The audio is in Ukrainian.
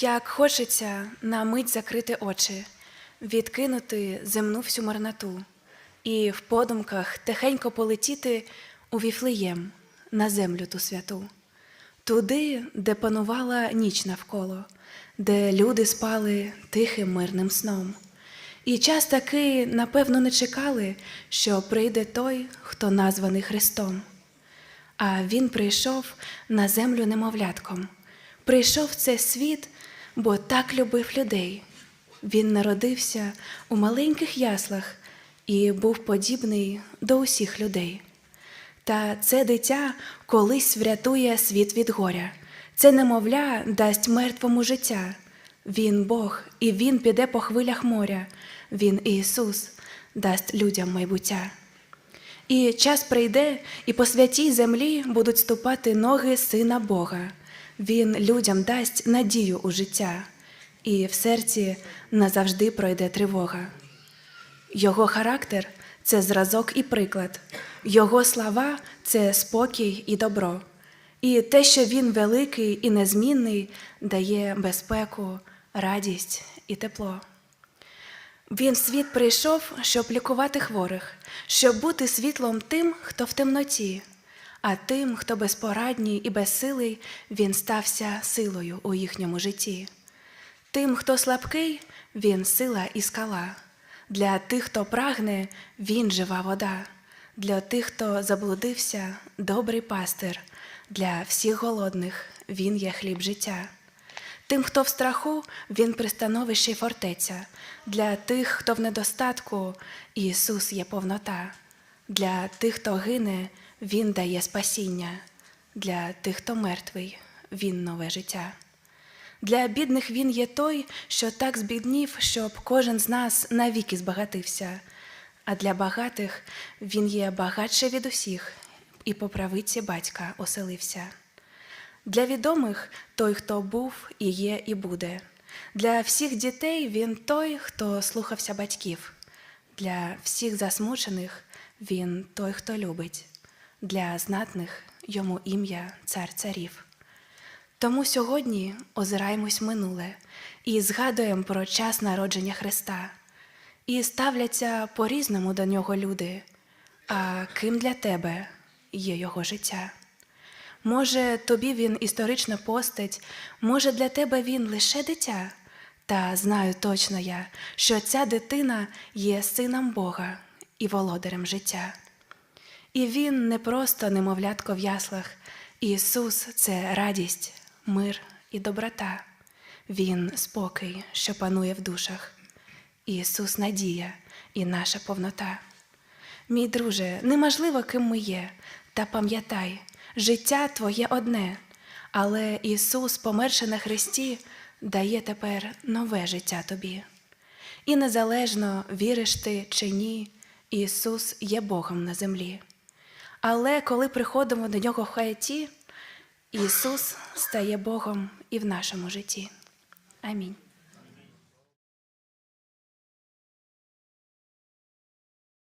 Як хочеться на мить закрити очі, відкинути земну всю марноту, і в подумках тихенько полетіти у віфлеєм на землю ту святу, туди, де панувала ніч навколо, де люди спали тихим мирним сном. І час таки, напевно, не чекали, що прийде той, хто названий Христом. А він прийшов на землю немовлятком, прийшов в цей світ, бо так любив людей. Він народився у маленьких яслах і був подібний до усіх людей. Та це дитя колись врятує світ від горя. Це немовля дасть мертвому життя. Він Бог, і Він піде по хвилях моря. Він Ісус дасть людям майбуття. І час прийде, і по святій землі будуть ступати ноги Сина Бога. Він людям дасть надію у життя, і в серці назавжди пройде тривога. Його характер це зразок і приклад, його слова це спокій і добро. І те, що він великий і незмінний, дає безпеку, радість і тепло. Він в світ прийшов, щоб лікувати хворих, щоб бути світлом тим, хто в темноті, а тим, хто безпорадній і безсилий, він стався силою у їхньому житті. Тим, хто слабкий, він сила і скала. Для тих, хто прагне, він жива вода. Для тих, хто заблудився, добрий пастир. Для всіх голодних він є хліб життя. Тим, хто в страху, він пристановище й фортеця. Для тих, хто в недостатку, Ісус є повнота. Для тих, хто гине, Він дає спасіння. Для тих, хто мертвий, Він нове життя. Для бідних він є той, що так збіднів, щоб кожен з нас навіки збагатився. А для багатих він є багатше від усіх, і по правиці батька оселився. Для відомих той, хто був, і є, і буде. Для всіх дітей він той, хто слухався батьків. Для всіх засмучених він той, хто любить. Для знатних йому ім'я цар царів. Тому сьогодні озираємось минуле і згадуємо про час народження Христа, і ставляться по-різному до нього люди. А ким для тебе є його життя? Може, тобі він історична постать, може, для тебе він лише дитя. Та знаю точно я, що ця дитина є сином Бога і володарем життя. І він не просто немовлятко в яслах, Ісус це радість, мир і доброта. Він спокій, що панує в душах. Ісус надія і наша повнота. Мій друже, неможливо, ким ми є, та пам'ятай, життя твоє одне, але Ісус, померши на Христі, дає тепер нове життя тобі. І незалежно віриш ти чи ні, Ісус є Богом на землі. Але коли приходимо до Нього в хаяті, Ісус стає Богом і в нашому житті. Амінь.